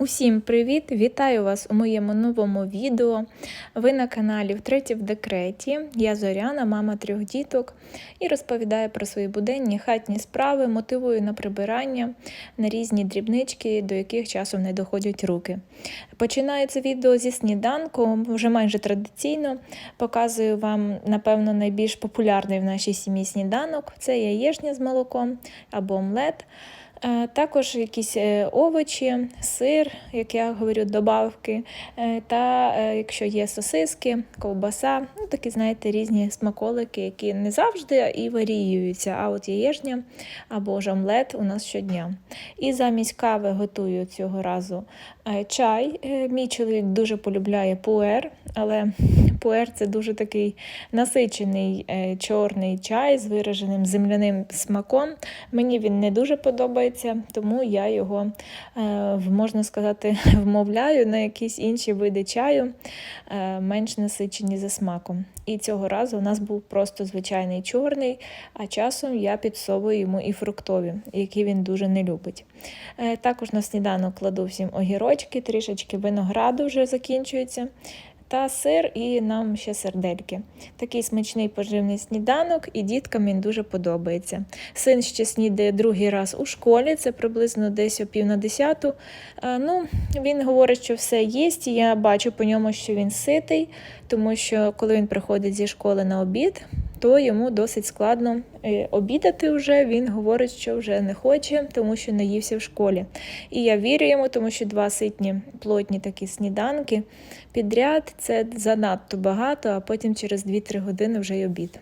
Усім привіт! Вітаю вас у моєму новому відео. Ви на каналі Втретє в декреті. Я Зоряна, мама трьох діток, і розповідаю про свої буденні хатні справи, мотивую на прибирання, на різні дрібнички, до яких часом не доходять руки. Починаю це відео зі сніданку, вже майже традиційно. Показую вам, напевно, найбільш популярний в нашій сім'ї сніданок це яєчня з молоком або омлет. Е, Також якісь е, овочі, сир, як я говорю, добавки, е, та якщо є сосиски, ковбаса, ну такі, знаєте, різні смаколики, які не завжди і варіюються. А от яєчня або ж омлет у нас щодня. І замість кави готую цього разу чай. Мій чоловік дуже полюбляє пуер, але пуер це дуже такий насичений е, чорний чай з вираженим земляним смаком. Мені він не дуже подобається, тому я його, е, можна сказати, вмовляю на якісь інші види чаю, е, менш насичені за смаком. І цього разу у нас був просто звичайний чорний, а часом я підсовую йому і фруктові, які він дуже не любить. Також на сніданок кладу всім огірочки, трішечки винограду вже закінчується. Та сир і нам ще сердельки. Такий смачний поживний сніданок, і діткам він дуже подобається. Син ще снідає другий раз у школі, це приблизно десь о пів на десяту. Ну, він говорить, що все їсть, я бачу по ньому, що він ситий, тому що коли він приходить зі школи на обід, то йому досить складно е, обідати вже. Він говорить, що вже не хоче, тому що наївся в школі. І я вірю йому, тому що два ситні плотні такі сніданки підряд це занадто багато, а потім через 2-3 години вже й обід.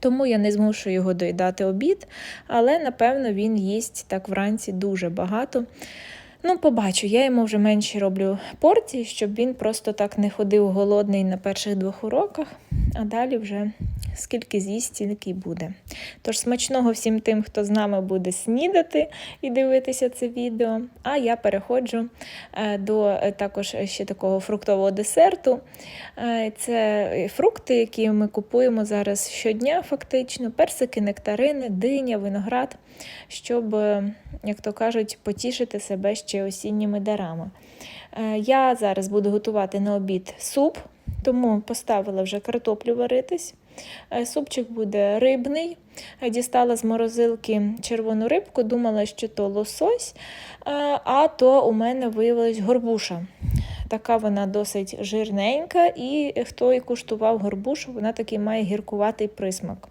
Тому я не змушую його доїдати обід, але напевно він їсть так вранці дуже багато. Ну, побачу, я йому вже менше роблю порції, щоб він просто так не ходив голодний на перших двох уроках, а далі вже скільки з'їсть, стільки й буде. Тож смачного всім тим, хто з нами буде снідати і дивитися це відео. А я переходжу е, до е, також ще такого фруктового десерту. Е, Це фрукти, які ми купуємо зараз щодня, фактично, персики, нектарини, диня, виноград, щоб, як то кажуть, потішити себе ще осінніми дарами. Я зараз буду готувати на обід суп, тому поставила вже картоплю варитись. Е, Супчик буде рибний. Е, Дістала з морозилки червону рибку, думала, що то лосось, е, а то у мене виявилась горбуша. Така вона досить жирненька, і хто і куштував горбушу, вона такий має гіркуватий присмак.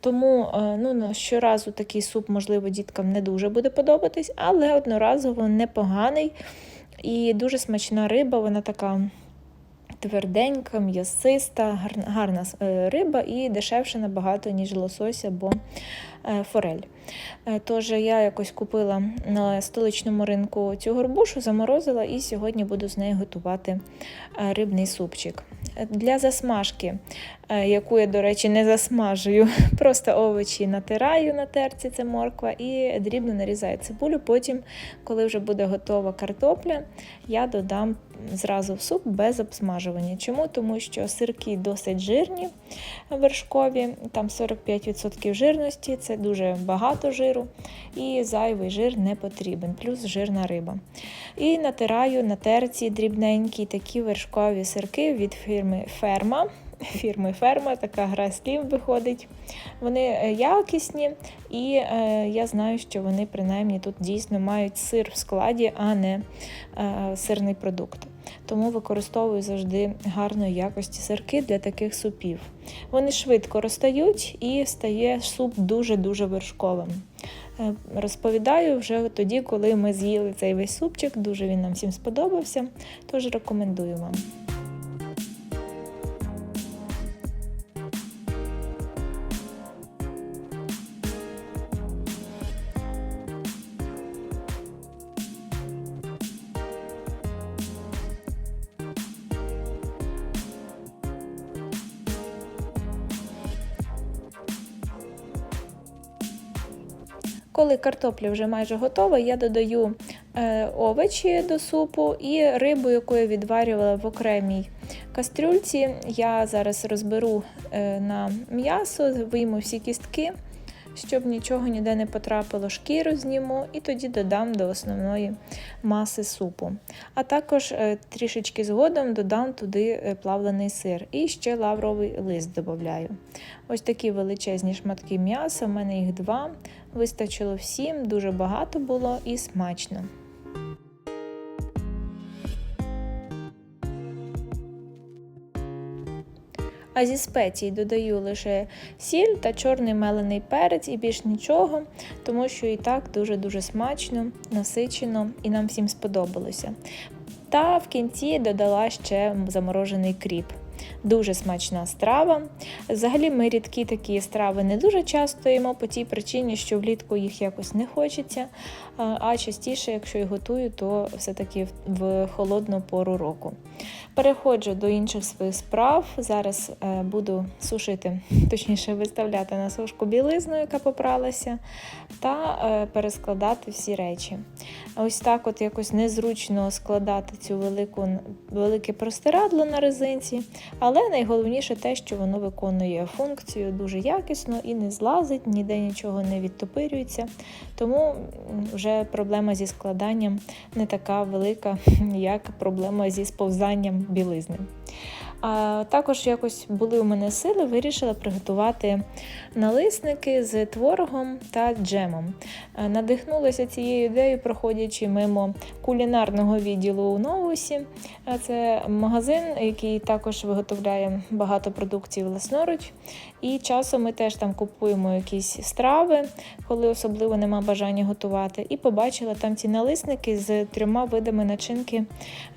Тому ну, щоразу такий суп, можливо, діткам не дуже буде подобатись, але одноразово непоганий і дуже смачна риба, вона така тверденька, м'ясиста, гарна е, риба і дешевше набагато, ніж лосось або форель. Е, Тож я якось купила на столичному ринку цю горбушу, заморозила і сьогодні буду з нею готувати е, рибний супчик. Е, Для засмажки, е, яку я, до речі, не засмажую, просто овочі натираю на терці, це морква, і дрібно нарізаю цибулю. Потім, коли вже буде готова картопля, я додам зразу в суп без обсмажування. Чому? Тому що сирки досить жирні вершкові, там 45% жирності, це дуже багато жиру, і зайвий жир не потрібен, плюс жирна риба. І натираю на терці дрібненькі такі вершкові сирки від фірми Ферма. Фірми Ферма, така гра слів виходить. Вони е, якісні, і е, я знаю, що вони принаймні тут дійсно мають сир в складі, а не е, сирний продукт. Тому використовую завжди гарної якості сирки для таких супів. Вони швидко розтають і стає суп дуже-дуже вершковим. Е, Розповідаю вже тоді, коли ми з'їли цей весь супчик. Дуже він нам всім сподобався, тож рекомендую вам. Картопля вже майже готова, я додаю е, овочі до супу і рибу, яку я відварювала в окремій кастрюльці. Я зараз розберу е, на м'ясо, вийму всі кістки, щоб нічого ніде не потрапило, шкіру зніму і тоді додам до основної маси супу. А також е, трішечки згодом додам туди е, плавлений сир і ще лавровий лист додаю. Ось такі величезні шматки м'яса, в мене їх два. Вистачило всім, дуже багато було і смачно. А зі спецій додаю лише сіль та чорний мелений перець і більш нічого, тому що і так дуже-дуже смачно, насичено і нам всім сподобалося. Та в кінці додала ще заморожений кріп. Дуже смачна страва. Взагалі, ми рідкі такі страви не дуже часто їмо по тій причині, що влітку їх якось не хочеться. А частіше, якщо і готую, то все-таки в холодну пору року. Переходжу до інших своїх справ. Зараз е, буду сушити, точніше виставляти на сушку білизну, яка попралася, та е, перескладати всі речі. Ось так от якось незручно складати цю велику, велике простирадло на резинці, але найголовніше те, що воно виконує функцію дуже якісно і не злазить, ніде нічого не відтопирюється. Тому вже проблема зі складанням не така велика, як проблема зі сповзанням білизни. А також якось були у мене сили, вирішила приготувати налисники з творогом та джемом. Надихнулася цією ідеєю, проходячи мимо кулінарного відділу у Новусі. Це магазин, який також виготовляє багато продуктів власноруч. І часом ми теж там купуємо якісь страви, коли особливо нема бажання готувати. І побачила там ці налисники з трьома видами начинки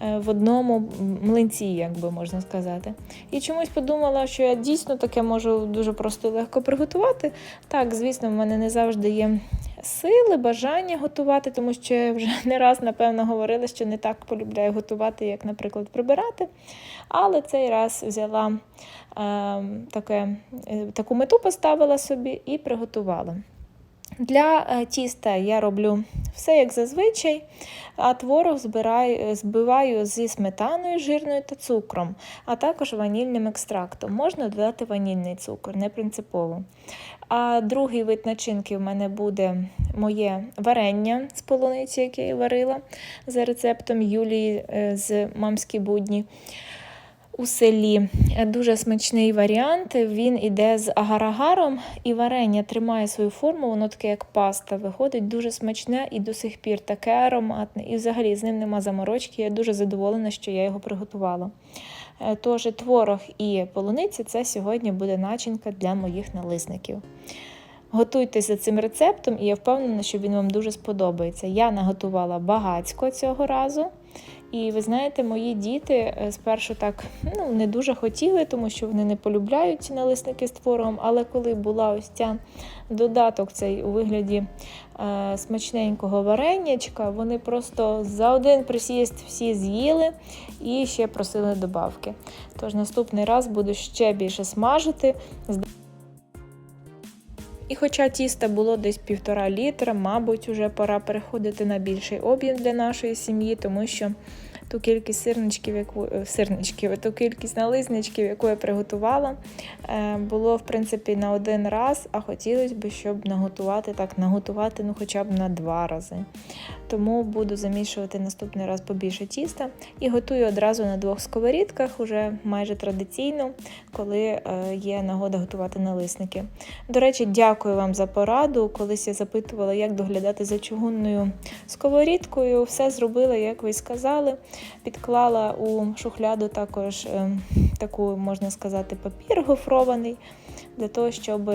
е, в одному млинці, як би можна сказати. І чомусь подумала, що я дійсно таке можу дуже просто і легко приготувати. Так, звісно, в мене не завжди є сили, бажання готувати, тому що я вже не раз, напевно, говорила, що не так полюбляю готувати, як, наприклад, прибирати. Але цей раз взяла е, таке, таку мету, поставила собі і приготувала. Для е, тіста я роблю все як зазвичай, а творог збираю, збиваю зі сметаною жирною та цукром, а також ванільним екстрактом. Можна додати ванільний цукор, не принципово. А другий вид начинки в мене буде моє варення з полуниці, яке я варила за рецептом Юлії е, з мамські будні у селі. Дуже смачний варіант. Він іде з агарагаром і варення тримає свою форму, воно таке, як паста, виходить дуже смачне і до сих пір таке ароматне. І взагалі з ним нема заморочки. Я дуже задоволена, що я його приготувала. Е, тож творог і полуниця це сьогодні буде начинка для моїх налисників. Готуйтеся цим рецептом, і я впевнена, що він вам дуже сподобається. Я наготувала багацько цього разу. І ви знаєте, мої діти е, спершу так ну, не дуже хотіли, тому що вони не полюбляють ці налисники з творогом. Але коли була ось ця додаток цей у вигляді е, смачненького варенячка, вони просто за один присіст всі з'їли і ще просили добавки. Тож наступний раз буду ще більше смажити. І хоча тіста було десь півтора літра, мабуть, вже пора переходити на більший об'єм для нашої сім'ї, тому що ту кількість сирничків, яку е, сирничків, ту кількість нализничків, яку я приготувала, е, було в принципі на один раз, а хотілося б, щоб наготувати так, наготувати ну хоча б на два рази. Тому буду замішувати наступний раз побільше тіста і готую одразу на двох сковорідках, уже майже традиційно, коли е, є нагода готувати налисники. До речі, дякую вам за пораду. Колись я запитувала, як доглядати за чугунною сковорідкою. Все зробила, як ви сказали. Підклала у шухляду також е, таку, можна сказати, папір гофрований, для того, щоб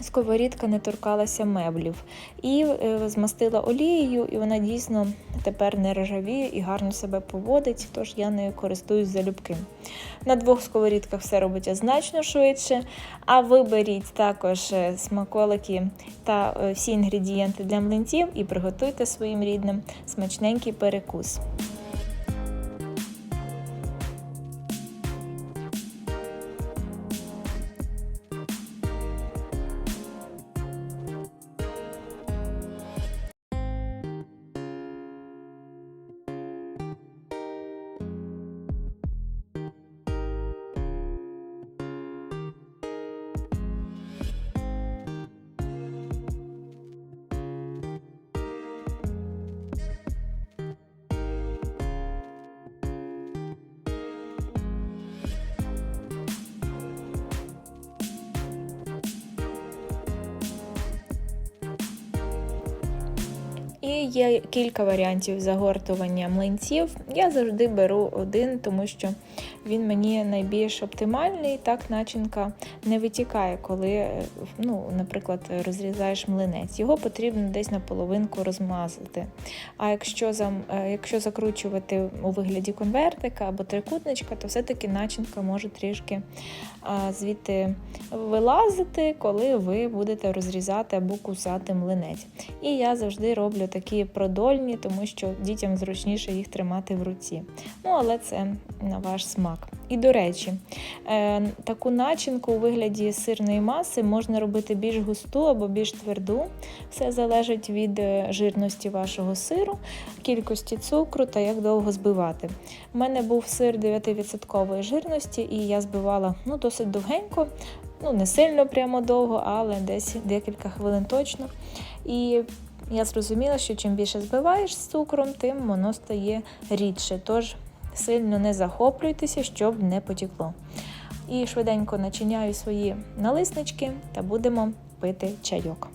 сковорідка не торкалася меблів. І е, змастила олією, і вона дійсно тепер не ржавіє і гарно себе поводить, тож я нею користуюсь залюбки. На двох сковорідках все робиться значно швидше. А виберіть також е, смаколики та всі інгредієнти для млинців і приготуйте своїм рідним смачненький перекус. І є кілька варіантів загортування млинців. Я завжди беру один, тому що він мені найбільш оптимальний. Так начинка не витікає, коли, е, ну, наприклад, розрізаєш млинець. Його потрібно десь на половинку розмазати. А якщо е, якщо закручувати у вигляді конвертика або трикутничка, то все-таки начинка може трішки звідти вилазити, коли ви будете розрізати або кусати млинець. І я завжди роблю такі продольні, тому що дітям зручніше їх тримати в руці. Ну, але це на ваш смак. І до речі, е, таку начинку у вигляді сирної маси можна робити більш густу або більш тверду. Все залежить від е, жирності вашого сиру, кількості цукру та як довго збивати. У мене був сир 9% жирності, і я збивала ну, досить довгенько, ну не сильно прямо довго, але десь декілька хвилин точно. І я зрозуміла, що чим більше збиваєш з цукром, тим воно стає рідше. Тож сильно не захоплюйтеся, щоб не потекло. І швиденько начиняю свої налиснички та будемо пити чайок.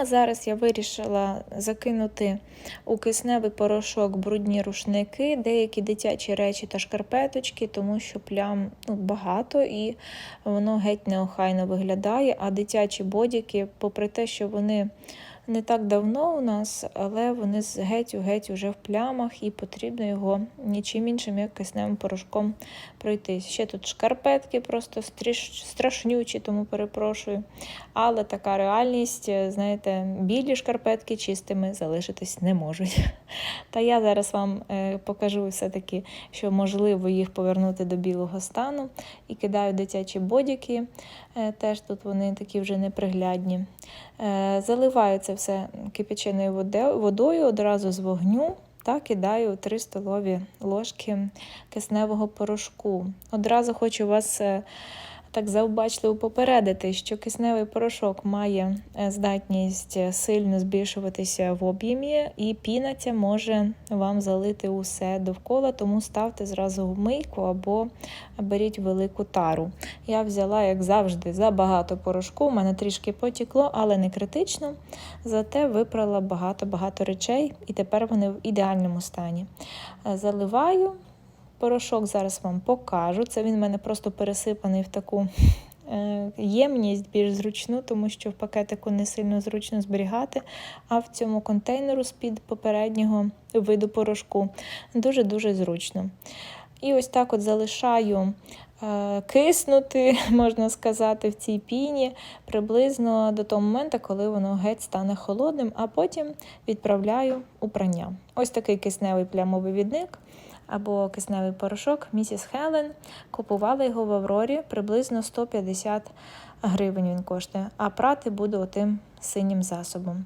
А зараз я вирішила закинути у кисневий порошок брудні рушники, деякі дитячі речі та шкарпеточки, тому що плям ну, багато і воно геть неохайно виглядає. А дитячі бодіки, попри те, що вони не так давно у нас, але вони з геть-геть уже в плямах, і потрібно його нічим іншим, як кисневим порошком пройти. Ще тут шкарпетки просто страшнючі, тому перепрошую. Але така реальність, знаєте, білі шкарпетки чистими залишитись не можуть. Та я зараз вам е, покажу все-таки, що можливо їх повернути до білого стану. І кидаю дитячі бодіки, е, теж тут вони такі вже неприглядні. Е, заливаю це все кипяченою водою одразу з вогню та кидаю 3 столові ложки кисневого порошку. Одразу хочу вас так завбачливо попередити, що кисневий порошок має е, здатність е, сильно збільшуватися в об'ємі, і піна ця може вам залити усе довкола, тому ставте зразу в мийку або беріть велику тару. Я взяла, як завжди, забагато порошку, у мене трішки потікло, але не критично. Зате випрала багато-багато речей, і тепер вони в ідеальному стані. Е, заливаю. Порошок зараз вам покажу. Це він в мене просто пересипаний в таку е, ємність більш зручну, тому що в пакетику не сильно зручно зберігати, а в цьому контейнеру з-під попереднього виду порошку дуже-дуже зручно. І ось так от залишаю е, киснути, можна сказати, в цій піні приблизно до того моменту, коли воно геть стане холодним, а потім відправляю у прання. Ось такий кисневий плямовий відник або кисневий порошок місіс Хелен. Купувала його в Аврорі приблизно 150 гривень він коштує, а прати буду отим синім засобом.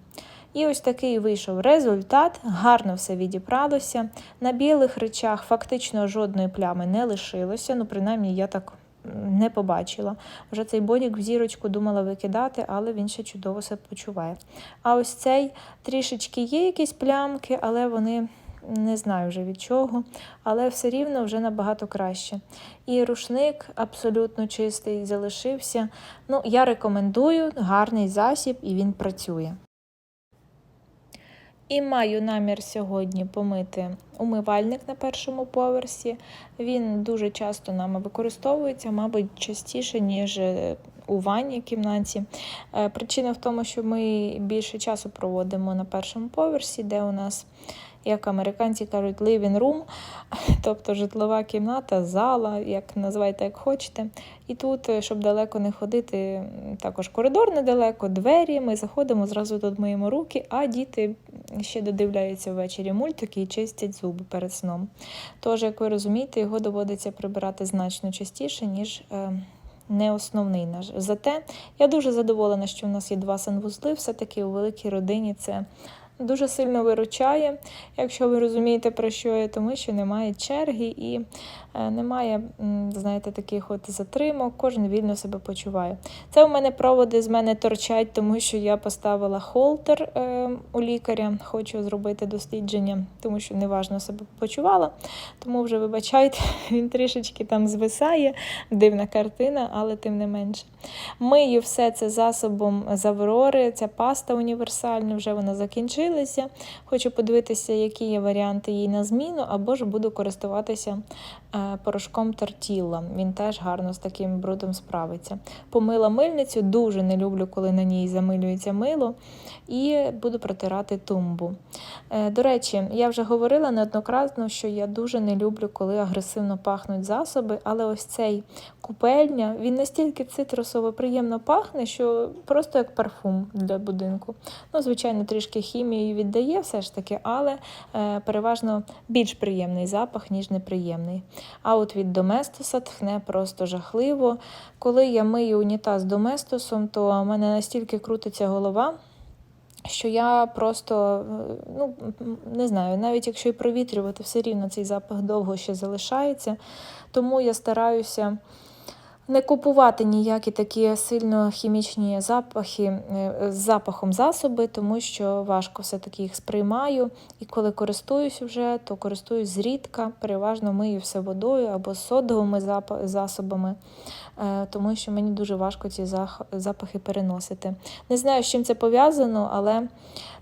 І ось такий вийшов результат. Гарно все відібралося. На білих речах фактично жодної плями не лишилося. Ну, принаймні, я так не побачила. Вже цей бодік в зірочку думала викидати, але він ще чудово себе почуває. А ось цей трішечки є якісь плямки, але вони не знаю вже від чого, але все рівно вже набагато краще. І рушник абсолютно чистий залишився. Ну, я рекомендую гарний засіб, і він працює. І маю намір сьогодні помити умивальник на першому поверсі. Він дуже часто нами використовується, мабуть, частіше, ніж е, у ванній кімнаті. Е, Причина в тому, що ми більше часу проводимо на першому поверсі, де у нас, як американці кажуть, living room, тобто житлова кімната, зала, як називайте, як хочете. І тут, е, щоб далеко не ходити, також коридор недалеко, двері. Ми заходимо, зразу тут миємо руки, а діти ще додивляються ввечері мультики і чистять зуби перед сном. Тож, як ви розумієте, його доводиться прибирати значно частіше, ніж. е, Не основний наш. Зате я дуже задоволена, що в нас є два санвузли. Все-таки у великій родині це дуже сильно виручає, якщо ви розумієте, про що я, тому що немає черги і немає, знаєте, таких от затримок, кожен вільно себе почуває. Це у мене проводи з мене торчать, тому що я поставила холтер е, у лікаря, хочу зробити дослідження, тому що неважно себе почувала. Тому вже вибачайте, він трішечки там звисає, дивна картина, але тим не менше. Мию все це засобом з Аврори, ця паста універсальна, вже вона закінчилася. Хочу подивитися, які є варіанти їй на зміну, або ж буду користуватися е, порошком тортілла. Він теж гарно з таким брудом справиться. Помила мильницю, дуже не люблю, коли на ній замилюється мило, і буду протирати тумбу. Е, До речі, я вже говорила неоднократно, що я дуже не люблю, коли агресивно пахнуть засоби, але ось цей купельня, він настільки цитрусово приємно пахне, що просто як парфум для будинку. Ну, звичайно, трішки хімії віддає все ж таки, але е, переважно більш приємний запах, ніж неприємний. А от від Доместоса тхне просто жахливо. Коли я мию унітаз Доместосом, то в мене настільки крутиться голова. Що я просто е, ну не знаю, навіть якщо і провітрювати, все рівно цей запах довго ще залишається. Тому я стараюся не купувати ніякі такі сильно хімічні запахи е, з запахом засоби, тому що важко все-таки їх сприймаю. І коли користуюсь вже, то користуюсь зрідка, переважно мию все водою або содовими засобами, е, тому що мені дуже важко ці запахи переносити. Не знаю, з чим це пов'язано, але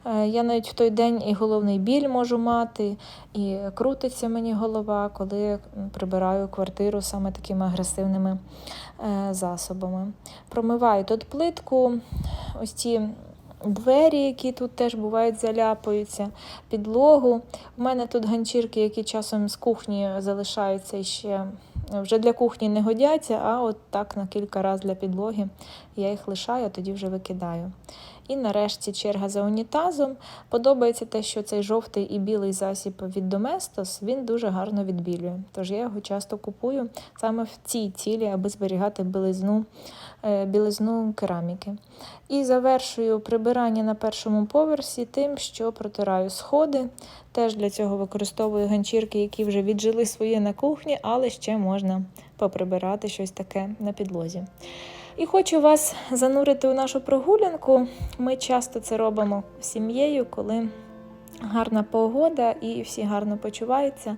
е, я навіть в той день і головний біль можу мати, і крутиться мені голова, коли прибираю квартиру саме такими агресивними засобами. Промиваю тут плитку, ось ці двері, які тут теж бувають заляпаються, підлогу. У мене тут ганчірки, які часом з кухні залишаються ще вже для кухні не годяться, а от так на кілька разів для підлоги я їх лишаю, а тоді вже викидаю. І нарешті черга за унітазом. Подобається те, що цей жовтий і білий засіб від Доместос він дуже гарно відбілює. Тож я його часто купую саме в цій цілі, аби зберігати білизну, е, білизну кераміки. І завершую прибирання на першому поверсі тим, що протираю сходи. Теж для цього використовую ганчірки, які вже віджили своє на кухні, але ще можна поприбирати щось таке на підлозі. І хочу вас занурити у нашу прогулянку. Ми часто це робимо сім'єю, коли гарна погода і всі гарно почуваються.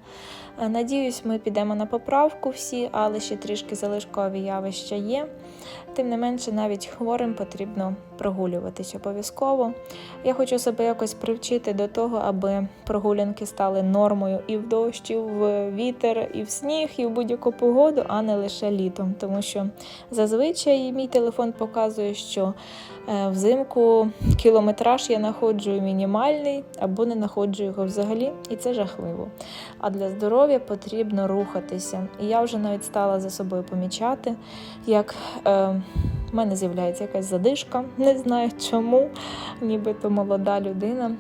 Е, Надіюсь, ми підемо на поправку всі, але ще трішки залишкові явища є. Тим не менше, навіть хворим потрібно прогулюватись обов'язково. Я хочу себе якось привчити до того, аби прогулянки стали нормою і в дощ, і в вітер, і в сніг, і в будь-яку погоду, а не лише літом. Тому що зазвичай мій телефон показує, що е, взимку кілометраж я знаходжу мінімальний або не знаходжу його взагалі, і це жахливо. А для здоров'я потрібно рухатися. І я вже навіть стала за собою помічати, як е, в мене з'являється якась задишка, не знаю чому, нібито молода людина.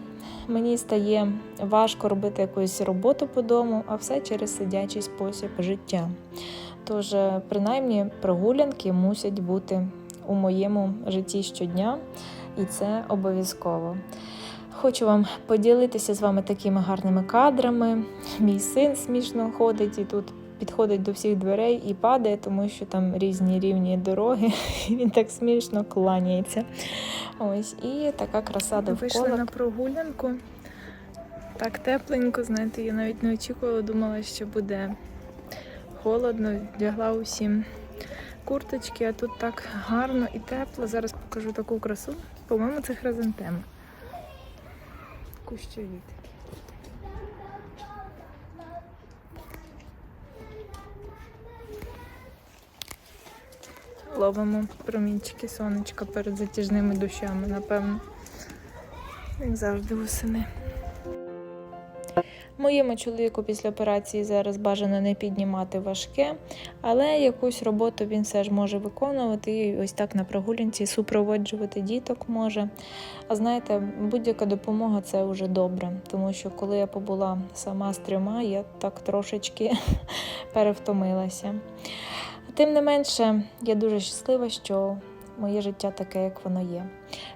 Мені стає важко робити якусь роботу по дому, а все через сидячий спосіб життя. Тож, е, принаймні, прогулянки мусять бути у моєму житті щодня, і це обов'язково. Хочу вам поділитися з вами такими гарними кадрами. Мій син смішно ходить і тут підходить до всіх дверей і падає, тому що там різні рівні дороги. і Він так смішно кланяється. Ось, і така краса довкола. Вийшли на прогулянку. Так тепленько, знаєте, я навіть не очікувала, думала, що буде холодно, вдягла усім курточки, а тут так гарно і тепло. Зараз покажу таку красу. По-моєму, це хризантема. Кущові такі. Ловимо промінчики сонечка перед затяжними дощами, напевно. Як завжди восени. Моєму чоловіку після операції зараз бажано не піднімати важке, але якусь роботу він все ж може виконувати і ось так на прогулянці супроводжувати діток може. А знаєте, будь-яка допомога це вже добре, тому що коли я побула сама з трьома, я так трошечки перевтомилася. Тим не менше, я дуже щаслива, що моє життя таке, як воно є.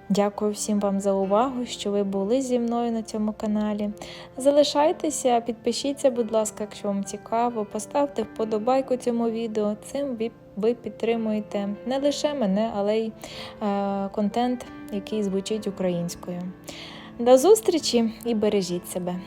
Дякую всім вам за увагу, що ви були зі мною на цьому каналі. Залишайтеся, підпишіться, будь ласка, якщо вам цікаво, поставте вподобайку цьому відео. Цим ви, підтримуєте не лише мене, але й е, контент, який звучить українською. До зустрічі і бережіть себе!